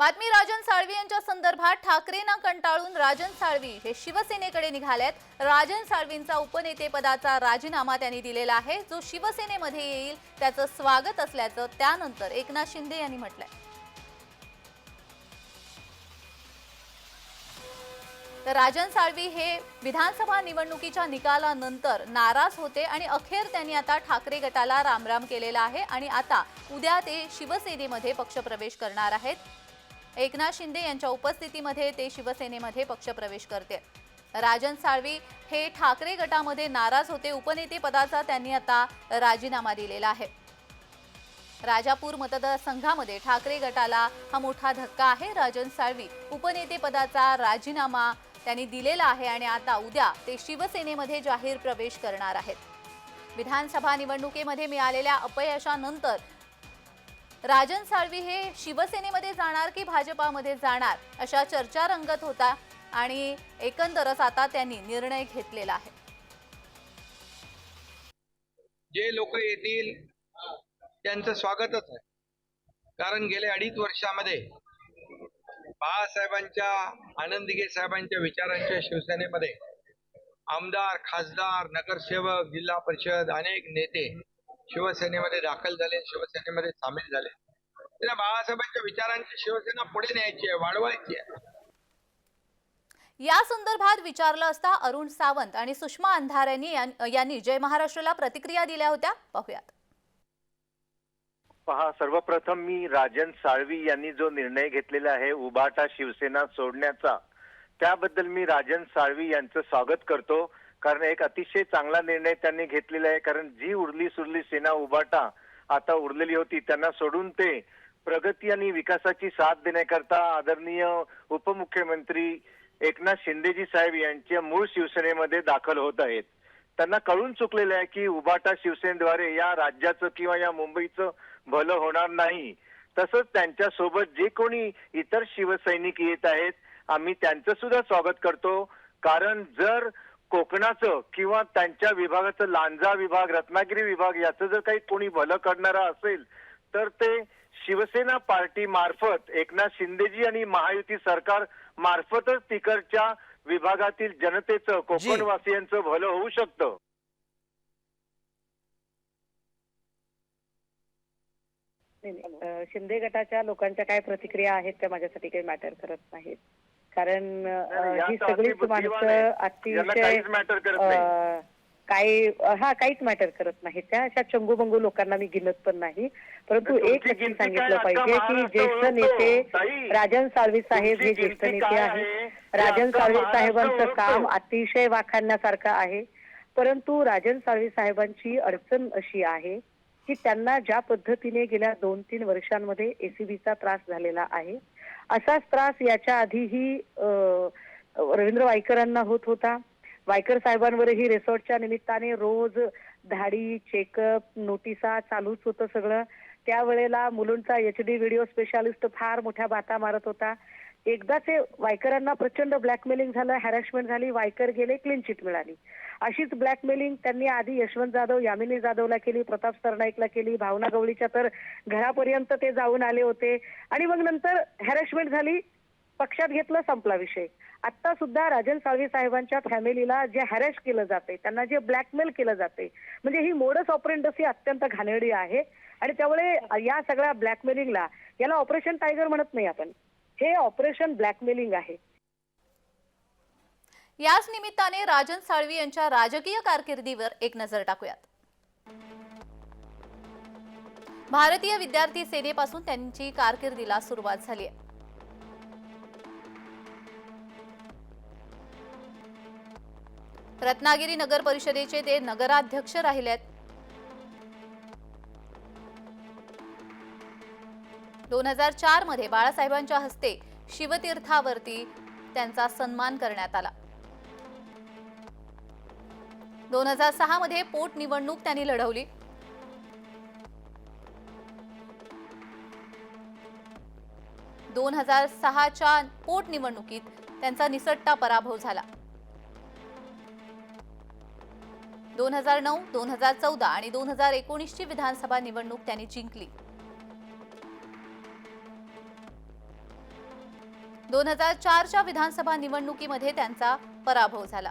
बातमी राजन साळवी यांच्या संदर्भात ठाकरेंना कंटाळून राजन साळवी हे शिवसेनेकडे निघालेत. राजन साळवींचा उपनेतेपदाचा राजीनामा त्यांनी दिलेला आहे. जो शिवसेनेमध्ये येईल त्याचं स्वागत असल्याचं त्यानंतर एकनाथ शिंदे यांनी म्हटलंय. तर राजन साळवी हे विधानसभा निवडणुकीच्या निकालानंतर नाराज होते आणि अखेर त्यांनी आता ठाकरे गटाला रामराम केलेला आहे आणि आता उद्या ते शिवसेनेमध्ये पक्षप्रवेश करणार आहेत. एकनाथ शिंदे यांच्या उपस्थितीमध्ये ते शिवसेनेमध्ये पक्षप्रवेश करते राजन साळवी हे ठाकरे गटामध्ये नाराज होते. उपनेते पदाचा त्यांनी आता राजीनामा दिलेला आहे. राजापूर मतदारसंघामध्ये ठाकरे गटाला हा मोठा धक्का आहे. राजन साळवी उपनेते पदाचा राजीनामा त्यांनी दिलेला आहे आणि आता उद्या ते शिवसेनेमध्ये जाहीर प्रवेश करणार आहेत. विधानसभा निवडणुकीमध्ये मिळालेल्या अपयशानंतर राजन साळवी हे शिवसेनेमध्ये जाणार की भाजपामध्ये जाणार अशा चर्चा रंगत होता आणि एकंदरच आता त्यांनी निर्णय घेतलेला आहे. जे लोक येतील त्यांचं स्वागतच आहे. कारण गेल्या अडीच वर्षामध्ये बाळासाहेबांच्या आनंदगे साहेबांच्या विचारांच्या शिवसेनेमध्ये आमदार खासदार नगरसेवक जिल्हा परिषद अनेक नेते शिवसेनेमध्ये दाखल झाले शिवसेनेमध्ये सामील झाले. त्यांना बाळासाहेबांच्या विचारांची शिवसेना पुढे न्यायची आहे वाढवायची आहे. या संदर्भात विचारलं असता अरुण सावंत आणि सुषमा अंधारे यांनी यांनी जय महाराष्ट्रला प्रतिक्रिया दिल्या होत्या. पाहूयात. पहा सर्वप्रथम मी राजन साळवी यांनी जो निर्णय घेतलेला आहे उबाटा शिवसेना सोडण्याचा त्याबद्दल मी राजन साळवी यांचं स्वागत करतो. कारण एक अतिशय चांगला निर्णय त्यांनी घेतलेला आहे. कारण जी उरली सुरली सेना उबाटा आता उरलेली होती त्यांना सोडून ते प्रगती आणि विकासाची साथ देण्याकरता आदरणीय उपमुख्यमंत्री एकनाथ शिंदेजी साहेब यांच्या मूळ शिवसेनेमध्ये दाखल होत आहेत. त्यांना कळून चुकलेलं आहे की उबाटा शिवसेनेद्वारे या राज्याचं किंवा या मुंबईचं भलं होणार नाही. तसंच त्यांच्यासोबत जे कोणी इतर शिवसैनिक येत आहेत आम्ही त्यांचं सुद्धा स्वागत करतो. कारण जर कोकणाचं किंवा त्यांच्या विभागाचं लांजा विभाग रत्नागिरी विभाग याचं जर काही कोणी भलं करणारा असेल तर ते शिवसेना पार्टी मार्फत एकनाथ शिंदेजी आणि महायुती सरकार मार्फतच तिकडच्या विभागातील जनतेचं कोकणवासियांचं भलं होऊ शकतं. नाही, नाही. अं, शिंदे गटाच्या लोकांच्या काय प्रतिक्रिया आहेत त्या माझ्यासाठी काही मॅटर करत नाहीत. कारण ही सगळीच. माणसं अतिशय काही हा काहीच मॅटर करत नाही त्या अशा चंगूबंगू लोकांना मी गिनत पण नाही परंतु एक नक्की सांगितलं पाहिजे की ज्येष्ठ. नेते राजन साळवी साहेब हे ज्येष्ठ नेते आहेत आहे? राजन साळवी साहेबांचं. काम अतिशय वाखाणण्यासारखं आहे परंतु राजन साळवी साहेबांची अडचण अशी आहे की त्यांना ज्या पद्धतीने गेल्या दोन तीन वर्षांमध्ये एसीबीचा त्रास झालेला आहे असाच त्रास याच्या आधीही रवींद्र वायकरांना होत होता. वायकर साहेबांवरही रिसॉर्टच्या निमित्ताने रोज धाडी चेकअप नोटिसा चालूच होतं सगळं. त्यावेळेला मुलुंडचा एच डी व्हिडिओ स्पेशालिस्ट फार मोठ्या बाता मारत होता. एकदाचे वायकरांना प्रचंड ब्लॅकमेलिंग झालं हॅरॅसमेंट झाली वायकर गेले क्लीन चिट मिळाली. अशीच ब्लॅकमेलिंग त्यांनी आधी यशवंत जाधव यामिनी जाधवला केली प्रताप सरनाईकला केली भावना गवळीच्या तर घरापर्यंत ते जाऊन आले होते. आणि मग नंतर हॅरॅसमेंट झाली पक्षात घेतलं संपला विषय. आता सुद्धा राजन साळवी साहेबांच्या फॅमिलीला जे हॅरॅश केलं जाते त्यांना जे ब्लॅकमेल केलं जाते म्हणजे ही मोडस ऑपरेंडसी अत्यंत घाणेरडी आहे. आणि त्यामुळे या सगळ्या ब्लॅकमेलिंगला याला ऑपरेशन टायगर म्हणत नाही आपण. हे ऑपरेशन ब्लॅकमेलिंग आहे. याच निमित्ताने राजन साळवी यांच्या राजकीय कारकिर्दीवर एक नजर टाकूयात. भारतीय विद्यार्थी सेनेपासून त्यांची कारकिर्दीला सुरुवात झाली आहे. रत्नागिरी नगर परिषदेचे ते नगराध्यक्ष राहिलेत. दोन हजार चारमध्ये बाळासाहेबांच्या हस्ते शिवतीर्थावरती त्यांचा सन्मान करण्यात आला. दोन हजार सहा मध्ये पोटनिवडणूक त्यांनी लढवली. दोन हजार सहाच्या पोटनिवडणुकीत त्यांचा निसट्टा पराभव झाला. दोन हजार नऊ दोन हजार चौदा आणि दोन हजार एकोणीसची विधानसभा निवडणूक त्यांनी जिंकली. दोन हजार चारच्या विधानसभा निवडणुकीमध्ये त्यांचा पराभव झाला.